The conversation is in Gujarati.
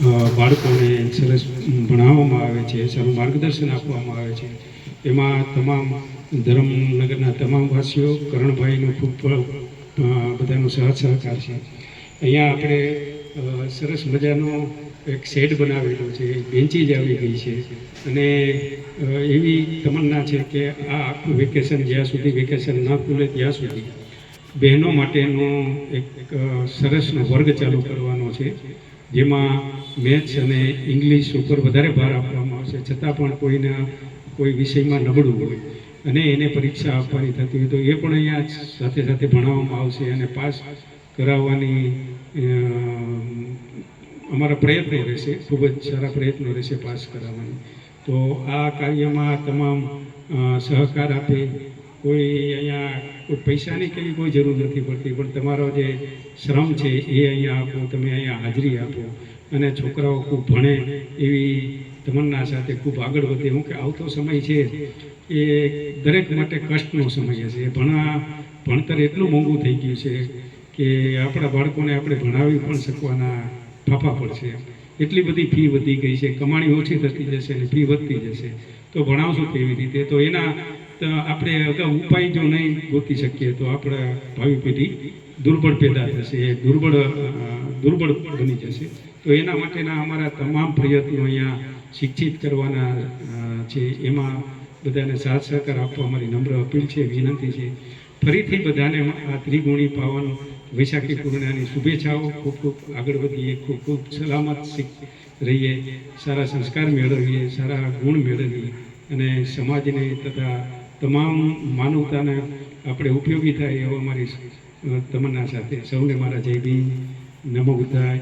બાળકોને સરસ ભણાવવામાં આવે છે, સારું માર્ગદર્શન આપવામાં આવે છે. એમાં તમામ ધરમનગરના તમામ વાસીઓ, કરણભાઈનો ખૂબ બધાનો સહજ સહકાર છે. અહીંયા આપણે સરસ મજાનો એક શેડ બનાવેલો છે બેન્ચીજ આવી ગઈ છે. અને એવી તમન્ના છે કે આ આખું વેકેશન જ્યાં સુધી વેકેશન ન ખુલે ત્યાં સુધી બહેનો માટેનો એક સરસનો વર્ગ ચાલુ કરવાનો છે. જેમાં મેથ્સ અને ઇંગ્લિશ ઉપર વધારે ભાર આપવામાં આવશે. છતાં પણ કોઈના, કોઈ વિષયમાં નબળું હોય અને એને પરીક્ષા આપવાની થતી હોય તો એ પણ અહીંયા સાથે સાથે ભણાવવામાં આવશે અને પાસ કરાવવાની અમારા પ્રયત્નો રહેશે. ખૂબ જ સારા પ્રયત્નો રહેશે પાસ કરાવવાની. તો આ કાર્યમાં તમામ સહકાર આપે કોઈ અહીંયા કોઈ પૈસાની કે કોઈ જરૂર નથી પડતી, પણ તમારો જે શ્રમ છે એ અહીંયા આપો, તમે અહીંયા હાજરી આપો. અને છોકરાઓ ખૂબ ભણે એવી તમન્ના સાથે ખૂબ આગળ વધે. હું કે આવતો સમય છે એ દરેક માટે કષ્ટનો સમય હશે. ભણા, ભણતર એટલું મોંઘું થઈ ગયું છે કે આપણા બાળકોને આપણે ભણાવી પણ શકવાના ફાફા પડશે. એટલી બધી ફી વધી ગઈ છે. કમાણી ઓછી થતી જશે અને ફી વધતી જશે. તો ભણાવશું કેવી રીતે? તો એના આપણે અગાઉ ઉપાય જો નહીં ગોતી શકીએ તો આપણા ભાવિ પેઢી દુર્બળ પેદા થશે, એ દુર્બળ દુર્બળ બની જશે. તો એના માટેના અમારા તમામ પ્રયત્નો અહીંયા શિક્ષિત કરવાના છે. એમાં બધાને સાથ સહકાર આપવા અમારી નમ્ર અપીલ છે, વિનંતી છે. ફરીથી બધાને આ ત્રિગુણી પાવન વૈશાખી પૂર્ણિમાની શુભેચ્છાઓ. ખૂબ ખૂબ આગળ વધીએ, ખૂબ ખૂબ સલામત રહીએ, સારા સંસ્કાર મેળવીએ, સારા ગુણ મેળવીએ અને સમાજને તથા તમામ માનવતાને આપણે ઉપયોગી થાય એવો અમારી તમન્ના સાથે. સૌને મારા જય ભીમ. નમો બુદ્ધાય.